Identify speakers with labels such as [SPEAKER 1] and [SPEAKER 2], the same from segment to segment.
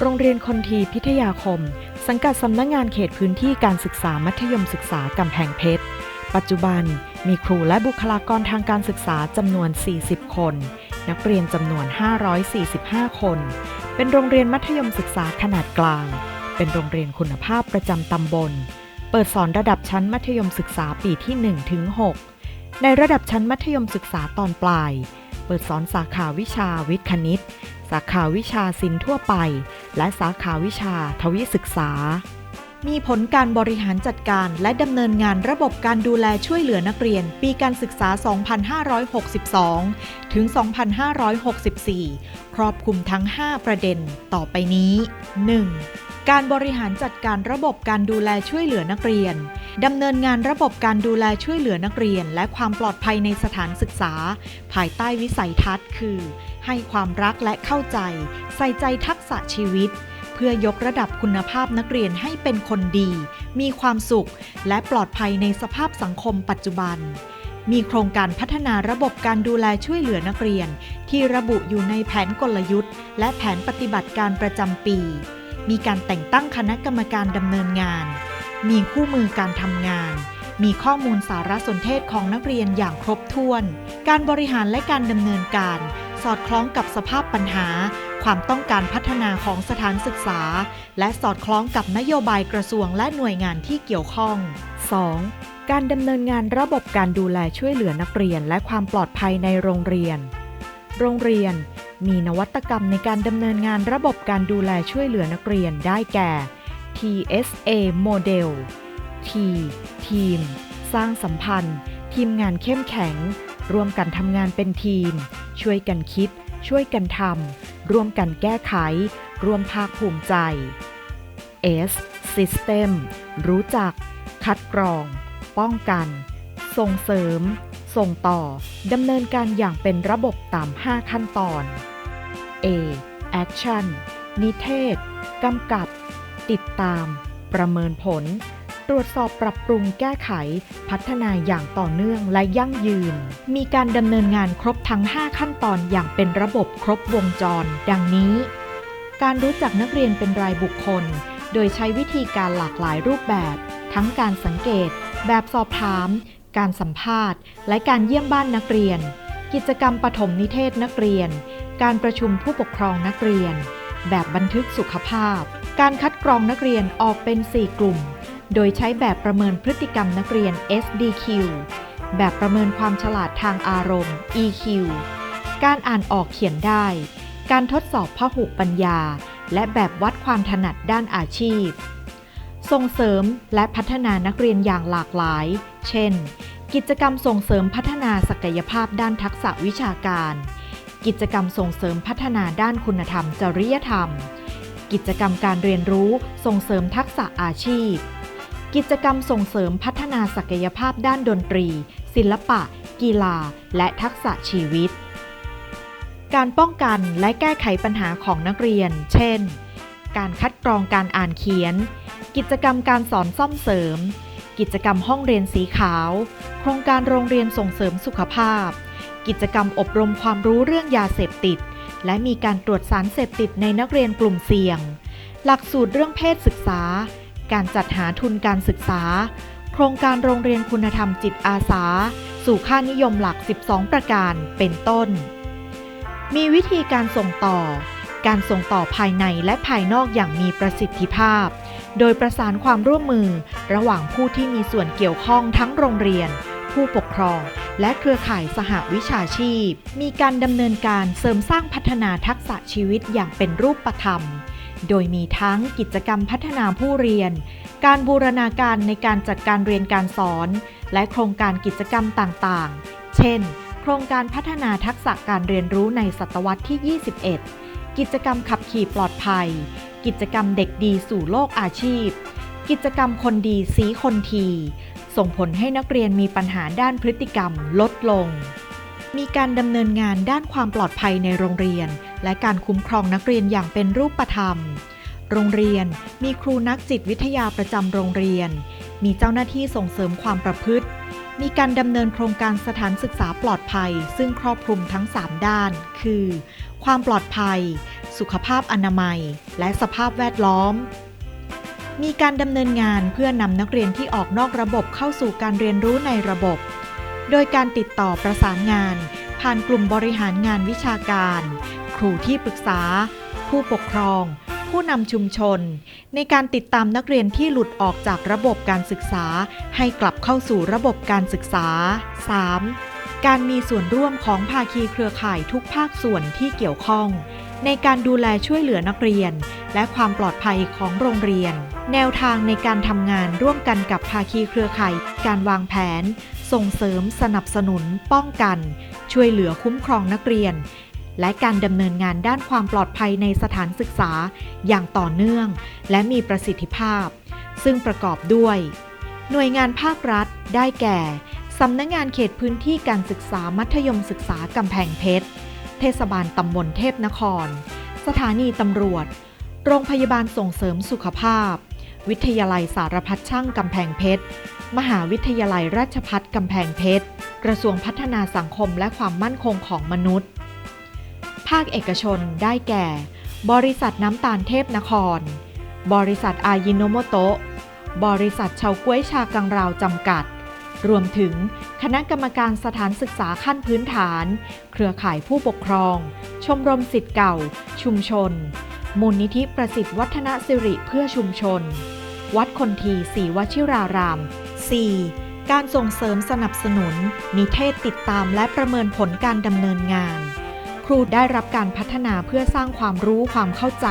[SPEAKER 1] โรงเรียนคนทีพิทยาคม สังกัดสำนักงงานเขตพื้นที่การศึกษามัธยมศึกษากำแพงเพชร ปัจจุบันมีครูและบุคลากรทางการศึกษาจำนวน 40 คน นักเรียนจำนวน 545 คน เป็นโรงเรียนมัธยมศึกษาขนาดกลาง เป็นโรงเรียนคุณภาพประจำตำบล เปิดสอนระดับชั้นมัธยมศึกษาปีที่ 1 ถึง 6 ในระดับชั้นมัธยมศึกษาตอนปลาย เปิดสอนสาขาวิชาวิทย์คณิต สาขาวิชาศิลป์ทั่วไป และสาขาวิชาทวิศึกษา มีผลการบริหารจัดการ และดำเนินงานระบบการดูแลช่วยเหลือนักเรียน ปีการศึกษา 2562 ถึง 2564 ครอบคลุมทั้ง 5 ประเด็น ต่อไปนี้ 1. การบริหารจัดการระบบการดูแลช่วยเหลือนักเรียนดำเนินงานระบบการดูแลช่วยเหลือนักเรียน และความปลอดภัยในสถานศึกษา ภายใต้วิสัยทัศน์คือ ให้ความรักและเข้าใจ ใส่ใจทักษะชีวิต พื่อยกระดับคุณภาพนักเรียนให้เป็นคนดี มีความสุข และปลอดภัยในสภาพสังคมปัจจุบัน มีโครงการพัฒนาระบบการดูแลช่วยเหลือนักเรียน ที่ระบุอยู่ในแผนกลยุทธ์ และแผนปฏิบัติการประจำปี มีการแต่งตั้งคณะกรรมการดำเนินงาน มีคู่มือการทำงานมีข้อมูลสารสนเทศของนักเรียนอย่างครบถ้วน การบริหารและการดำเนินการ สอดคล้องกับสภาพปัญหา ความต้องการพัฒนาของสถานศึกษา และสอดคล้องกับนโยบายกระทรวงและหน่วยงานที่เกี่ยวข้อง 2. การดำเนินงานระบบการดูแลช่วยเหลือนักเรียน และความปลอดภัยในโรงเรียน โรงเรียน มีนวัตกรรมในการดำเนินงานระบบการดูแลช่วยเหลือนักเรียนได้แก่ TSA Model T ทีม สร้างสัมพันธ์ ทีมงานเข้มแข็ง ร่วมกันทำงานเป็นทีม ช่วยกันคิด ช่วยกันทำ ร่วมกันแก้ไข ร่วมภาคภูมิใจ S System รู้จัก คัดกรอง ป้องกัน ส่งเสริม ส่งต่อ ดำเนินการอย่างเป็นระบบตาม 5 ขั้นตอน A Action นิเทศ กำกับ ติดตาม ประเมินผล ตรวจสอบปรับปรุงแก้ไข พัฒนาอย่างต่อเนื่องและยั่งยืน มีการดำเนินงานครบทั้ง 5 ขั้นตอนอย่างเป็นระบบครบวงจร ดังนี้ การรู้จักนักเรียนเป็นรายบุคคล โดยใช้วิธีการหลากหลายรูปแบบ ทั้งการสังเกต แบบสอบถาม การสัมภาษณ์ และการเยี่ยมบ้านนักเรียน กิจกรรมปฐมนิเทศนักเรียน การประชุมผู้ปกครองนักเรียน แบบบันทึกสุขภาพ การคัดกรองนักเรียนออกเป็น 4 กลุ่ม โดยใช้แบบประเมินพฤติกรรมนักเรียน SDQ แบบประเมินความฉลาดทางอารมณ์ EQ การอ่านออกเขียนได้ การทดสอบพหุปัญญา และแบบวัดความถนัดด้านอาชีพ ส่งเสริมและพัฒนานักเรียนอย่างหลากหลาย เช่น กิจกรรมส่งเสริมพัฒนาศักยภาพด้านทักษะวิชาการ กิจกรรมส่งเสริมพัฒนาด้านคุณธรรมจริยธรรม กิจกรรมการเรียนรู้ส่งเสริมทักษะอาชีพ กิจกรรมส่งเสริมพัฒนาศักยภาพด้านดนตรี ศิลปะ กีฬา และทักษะชีวิต การป้องกันและแก้ไขปัญหาของนักเรียน เช่น การคัดกรองการอ่านเขียน กิจกรรมการสอนซ่อมเสริม กิจกรรมห้องเรียนสีขาว โครงการโรงเรียนส่งเสริมสุขภาพ กิจกรรมอบรมความรู้เรื่องยาเสพติด และมีการตรวจสารเสพติดในนักเรียนกลุ่มเสี่ยง หลักสูตรเรื่องเพศศึกษา การจัดหาทุนการศึกษา โครงการโรงเรียนคุณธรรมจิตอาสา สู่ค่านิยมหลัก 12 ประการเป็นต้น มีวิธีการส่งต่อ การส่งต่อภายในและภายนอกอย่างมีประสิทธิภาพ โดยประสานความร่วมมือระหว่างผู้ที่มีส่วนเกี่ยวข้องทั้งโรงเรียน ผู้ปกครอง และเครือข่ายสหวิชาชีพ มีการดำเนินการเสริมสร้างพัฒนาทักษะชีวิตอย่างเป็นรูปธรรม โดยมีทั้งกิจกรรมพัฒนาผู้เรียน การบูรณาการในการจัดการเรียนการสอน และโครงการกิจกรรมต่างๆ เช่น โครงการพัฒนาทักษะการเรียนรู้ในศตวรรษที่ 21 กิจกรรมขับขี่ปลอดภัย กิจกรรมเด็กดีสู่โลกอาชีพ กิจกรรมคนดีสีคนที ส่งผลให้นักเรียนมีปัญหาด้านพฤติกรรมลดลง มีการดำเนินงานด้านความปลอดภัยในโรงเรียน และการคุ้มครองนักเรียนอย่างเป็นรูปธรรม โรงเรียนมีครูนักจิตวิทยาประจำโรงเรียน มีเจ้าหน้าที่ส่งเสริมความประพฤติ มีการดำเนินโครงการสถานศึกษาปลอดภัย ซึ่งครอบคลุมทั้ง 3 ด้าน คือ ความปลอดภัยสสุขภาพอนามัย และสภาพแวดล้อมมีการดำเนินงานเพื่อนำนักเรียนที่ออกนอกระบบเข้าสู่การเรียนรู้ในระบบ โดยการติดต่อประสานงาน ผ่านกลุ่มบริหารงานวิชาการ ครูที่ปรึกษา ผู้ปกครอง ผู้นำชุมชน ในการติดตามนักเรียนที่หลุดออกจากระบบการศึกษา ให้กลับเข้าสู่ระบบการศึกษา 3. การมีส่วนร่วมของภาคีเครือข่ายทุกภาคส่วนที่เกี่ยวข้อง ในการดูแลช่วยเหลือนักเรียน และความปลอดภัยของโรงเรียน แนวทางในการทำงานร่วมกันกับภาคีเครือข่าย การวางแผน ส่งเสริมสนับสนุน ป้องกัน ช่วยเหลือคุ้มครองนักเรียน และการดำเนินงานด้านความปลอดภัยในสถานศึกษาอย่างต่อเนื่อง และมีประสิทธิภาพ ซึ่งประกอบด้วย หน่วยงานภาครัฐ ได้แก่สำนักงงานเขตพื้นที่การศึกษามัธยมศึกษากำแพงเพชร เทศบาลตำบลเทพนคร สถานีตำรวจ โรงพยาบาลส่งเสริมสุขภาพ วิทยาลัยสารพัดช่างกำแพงเพชร มหาวิทยาลัยราชพัฒกำแพงเพชร กระทรวงพัฒนาสังคมและความมั่นคงของมนุษย์ ภาคเอกชนได้แก่ บริษัทน้ำตาลเทพนคร บริษัทอายิโนโมโตะ บริษัทเฉาก้วยชากังราวจำกัด รวมถึงคณะกรรมการสถานศึกษาขั้นพื้นฐาน เครือข่ายผู้ปกครอง ชมรมสิทธิ์เก่า ชุมชน มูลนิธิประสิทธิ์วัฒนสิริเพื่อชุมชน วัดคนทีศรีวชิราราม 4. การส่งเสริมสนับสนุน นิเทศติดตามและประเมินผลการดำเนินงาน ครูได้รับการพัฒนาเพื่อสร้างความรู้ความเข้าใจ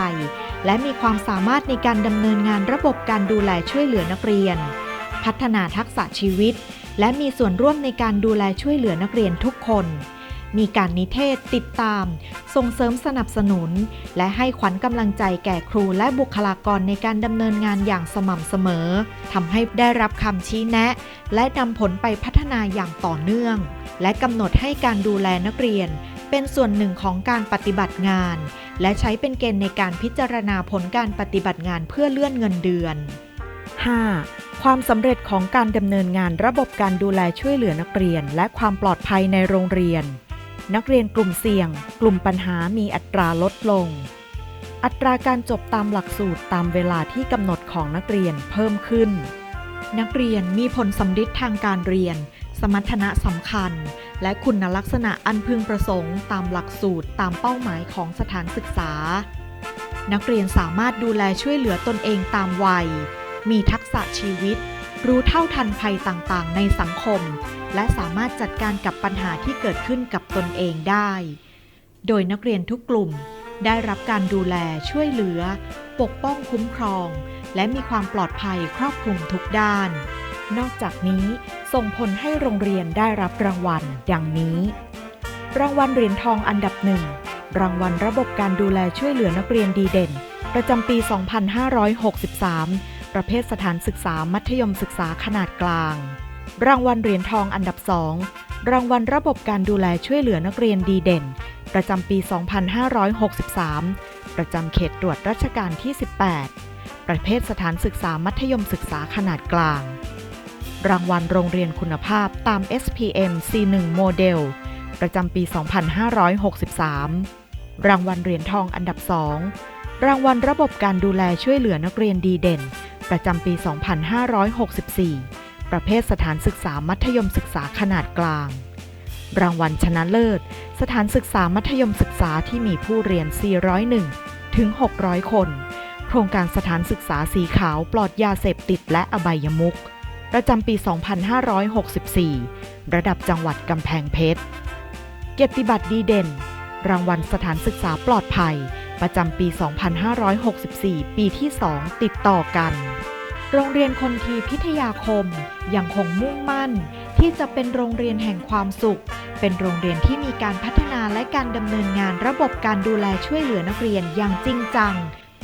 [SPEAKER 1] และมีความสามารถในการดำเนินงานระบบการดูแลช่วยเหลือนักเรียน พัฒนาทักษะชีวิต และมีส่วนร่วมในการดูแลช่วยเหลือนักเรียนทุกคน มีการนิเทศติดตาม ส่งเสริมสนับสนุน และให้ขวัญกำลังใจแก่ครูและบุคลากรในการดำเนินงานอย่างสม่ำเสมอทำให้ได้รับคำชี้แนะ และนำผลไปพัฒนาอย่างต่อเนื่อง และกำหนดให้การดูแลนักเรียน เป็นส่วนหนึ่งของการปฏิบัติงาน และใช้เป็นเกณฑ์ในการพิจารณาผลการปฏิบัติงานเพื่อเลื่อนเงินเดือน 5. ความสำเร็จของการดำเนินงานระบบการดูแลช่วยเหลือนักเรียน และความปลอดภัยในโรงเรียน นักเรียนกลุ่มเสี่ยง กลุ่มปัญหามีอัตราลดลง อัตราการจบตามหลักสูตรตามเวลาที่กำหนดของนักเรียนเพิ่มขึ้น นักเรียนมีผลสำฤทธิ์ทางการเรียน สมรรถนะสำคัญ และคุณลักษณะอันพึงประสงค์ ตามหลักสูตรตามเป้าหมายของสถานศึกษา นักเรียนสามารถดูแลช่วยเหลือตนเองตามวัย มีทักษะชีวิต รู้เท่าทันภัยต่างๆ ในสังคม และสามารถจัดการกับปัญหาที่เกิดขึ้นกับตนเองได้ โดยนักเรียนทุกกลุ่มได้รับการดูแลช่วยเหลือ ปกป้องคุ้มครอง และมีความปลอดภัยครอบคลุมทุกด้าน นอกจากนี้ส่งผลให้โรงเรียนได้รับรางวัล ดังนี้ รางวัลเหรียญทองอันดับหนึ่งรางวัลระบบการดูแลช่วยเหลือนักเรียนดีเด่น ประจำปี 2563 ประเภทสถานศึกษามัธยมศึกษาขนาดกลาง รางวัลเหรียญทองอันดับสองรางวัลระบบการดูแลช่วยเหลือนักเรียนดีเด่น ประจำปี 2563 ประจำเขตตรวจราชการที่ 18 ประเภทสถานศึกษามัธยมศึกษาขนาดกลาง รางวัลโรงเรียนคุณภาพตาม SPM C1 โมเดล ประจำปี 2563 รางวัลเหรียญทองอันดับ2รางวัลระบบการดูแลช่วยเหลือนักเรียนดีเด่น ประจำปี 2564 ประเภทสถานศึกษามัธยมศึกษาขนาดกลาง รางวัลชนะเลิศ สถานศึกษามัธยมศึกษาที่มีผู้เรียน 401 ถึง 600 คน โครงการสถานศึกษาสีขาวปลอดยาเสพติดและอบายมุขประจำปี 2564 ระดับจังหวัดกำแพงเพชร เกียรติบัตรดีเด่น รางวัลสถานศึกษาปลอดภัย ประจำปี 2564 ปีที่ 2 ติดต่อกัน โรงเรียนคนทีพิทยาคมยังคงมุ่งมั่น ที่จะเป็นโรงเรียนแห่งความสุข เป็นโรงเรียนที่มีการพัฒนาและการดำเนินงานระบบการดูแลช่วยเหลือนักเรียนอย่างจริงจัง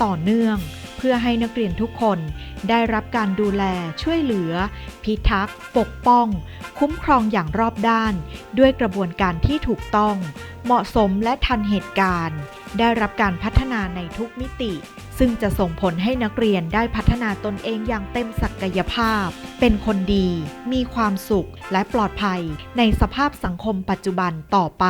[SPEAKER 1] ต่อเนื่อง เพื่อให้นักเรียนทุกคนได้รับการดูแลช่วยเหลือ พิทักษ์ ปกป้อง คุ้มครองอย่างรอบด้าน ด้วยกระบวนการที่ถูกต้อง เหมาะสมและทันเหตุการณ์ ได้รับการพัฒนาในทุกมิติ ซึ่งจะส่งผลให้นักเรียนได้พัฒนาตนเองอย่างเต็มศักยภาพ เป็นคนดี มีความสุขและปลอดภัย ในสภาพสังคมปัจจุบันต่อไป